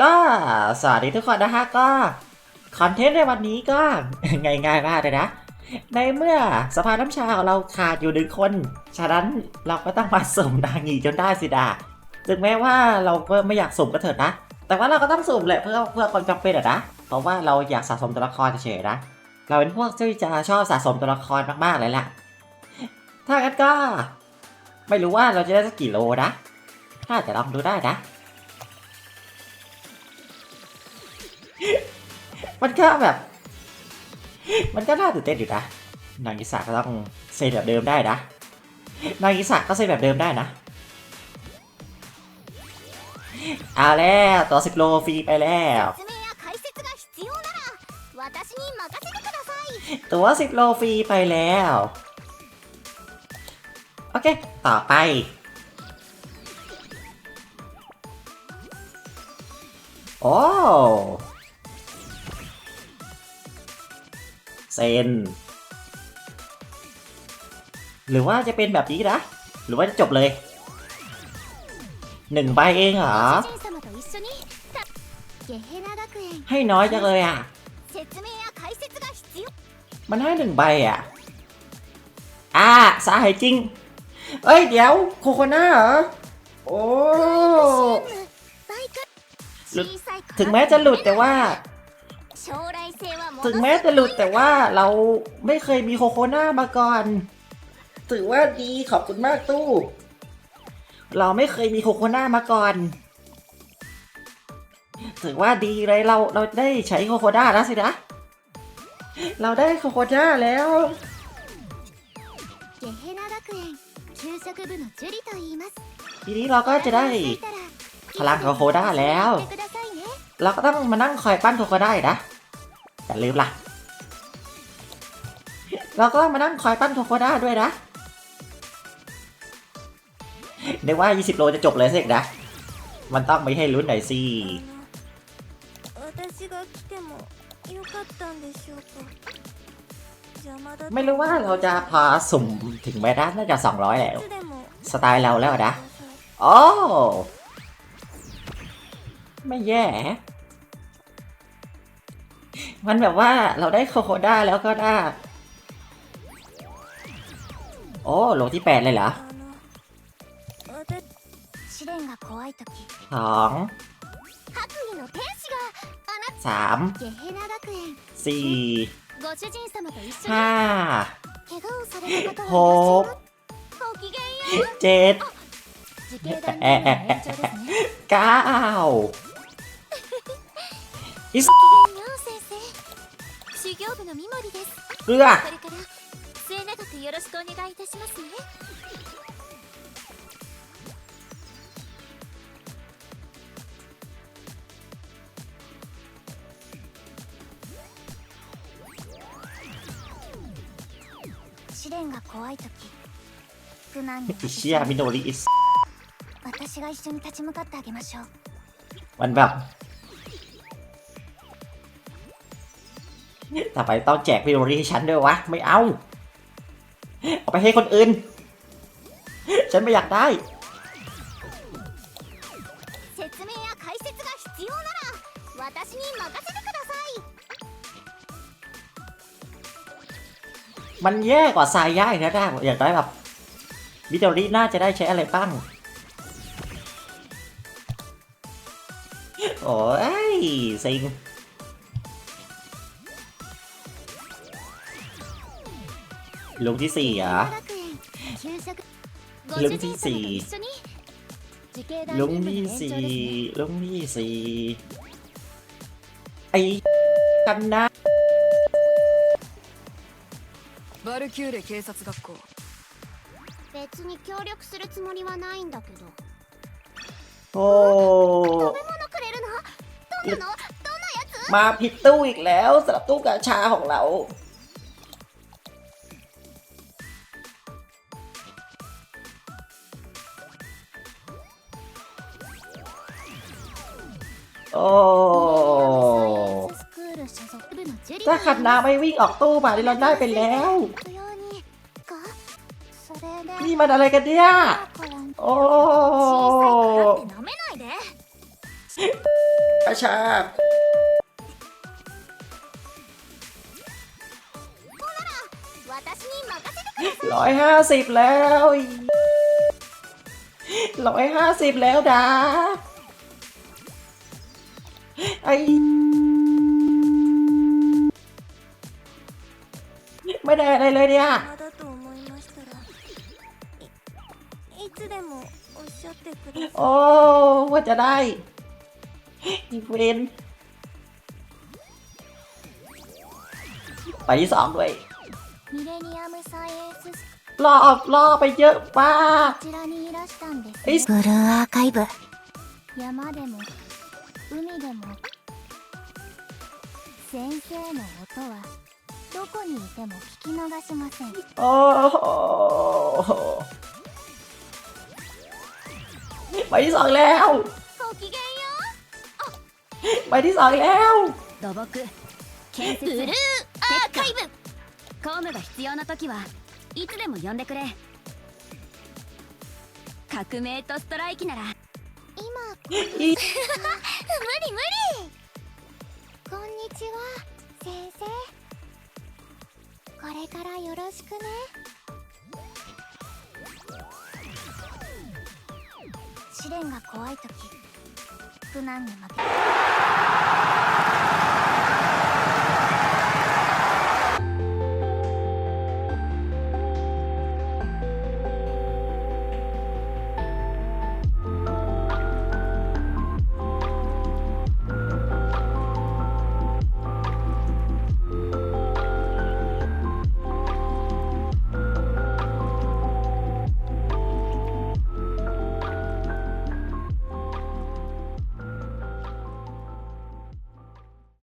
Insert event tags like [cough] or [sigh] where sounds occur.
ก็สวัสดีทุกคนนะฮะก็คอนเทนต์ในวันนี้ก็ง่ายๆมากเลยนะ ในเมื่อสภาน้ำชาของเราขาดอยู่หนึ่งคน ฉะนั้นเราก็ต้องมาสุ่มนางงีจนได้สิดาถึงแม้ว่าเราก็ไม่อยากสุ่มก็เถิดนะ แต่ว่าเราก็ต้องสุ่มแหละเพื่อเพื่อความจำเป็นอะนะ เพราะว่าเราอยากสะสมตัวละครเฉยๆนะ เราเป็นพวกที่จะชอบสะสมตัวละครมากๆเลยแหละ ถ้างั้นก็ ไม่รู้ว่าเราจะได้สักกี่โลนะ ถ้าจะลองดูได้นะ มันก็แบบ มันก็น่าตื่นเต้นอยู่นะ นางอิสาก็ต้องเซตแบบเดิมได้นะ นางอิสาก็เซตแบบเดิมได้นะ เอาแล้วตัวสิบโลฟรีไปแล้วตัวสิบโลฟรีไปแล้ว โอเค ต่อไปโอ้ เซน หรือว่าจะเป็นแบบนี้นะ หรือว่าจะจบเลยหนึ่งใบเองเหรอ ให้น้อยจังเลยอะ มันให้หนึ่งใบอะ อ่าสาหายจริง เอ้ย เดี๋ยว โคโคนาเหรอ โอ้ถึงแม้จะหลุดแต่ว่า ถึงแม้จะหลุดแต่ว่าเราไม่เคยมีโคโคน่ามาก่อน ถือว่าดีขอบคุณมากตู้ เราไม่เคยมีโคโคน่ามาก่อน ถือว่าดีเลยเราเราได้ใช้โคโคน่าแล้วสินะ เราได้โคโคน่าแล้วทีนี้เราก็จะได้พลังโคโคน่าแล้ว เราก็ต้องมานั่งคอยปั้นโคโคได้นะอย่าลืมล่ะ เราก็ต้องมานั่งคอยปั้นโคโคได้ด้วยนะเดี๋ยวว่า 20 โลจะจบเลยสินะ มันต้องไม่ให้ลุ้นหน่อยสิไม่รู้ว่าเราจะพาสุ่มถึงแไหมนะน่าจะ 200 แล้ว สไตล์เราแล้วนะ โอ้ ไม่แย่ มันแบบว่าเราได้โคโคด้าแล้วก็ได้ โอ้โหลที่แปดเลยเหรอสองสามสี่ห้าหกเจ็ดดเก้า い生。修行部のみもりです。これから末永くよろしくお願いいたしますね試練が怖い時苦難に [laughs] 私が一緒に立ち向かってあげましょう。ワンバウ ทำไมต้องแจกพิโรรี่ให้ฉันด้วยวะ ไม่เอา เอาไปให้คนอื่น ฉันไม่อยากได้มันแย่กว่าทรายย่ายนะได้อยากได้แบบวิตอรี่น่าจะได้ใช้อะไรบ้าง โอ้ยสิง ลุงที่สี่เหรอ ゲヘナ学園給食ごลุ 主 งที่ 人様と สี่ 一緒に自警団 ลุง 任務の ที่ 延長 สี่ ですね ลุงที่สี่ไอ้กันนะ バルキューレ警察学校別に協力するつもりはないんだけど โอ้ 物くれるのどんなの มาผิดตู้อีกแล้วสำหรับตู้กาชาของเรา โอ้ถ้าขันนาไม่วิ่งออกตู้มาเราได้ไปแล้ว นี่มันอะไรกันเนี่ย โอ้อาชาร้อยห้าสิบแล้วร้อยห้าสิบแล้วดา ไอไม่ได้อะไรเลยเนี่ย まだと思いましたらいいつでもおっしゃってください โอ้ว่าจะได้อีเวนไปที่สองด้วย ミレニアムサイエンスス รอรอไปเยอะมาก こちらにいらしたんです เฮ้ย ブルーアーカイブ山でも海でも 先生の音はどこにいても聞き逃しません โอ้โหไปที่สองแล้ว ごきげんよ ไปที่สองแล้ว 土木建設うブルーアーカイブ公務が必要な時はいつでも呼んでくれ革命とストライキなら今[laughs] い無理無理 こんにちは先生。これからよろしくね。試練が怖い時苦難に負け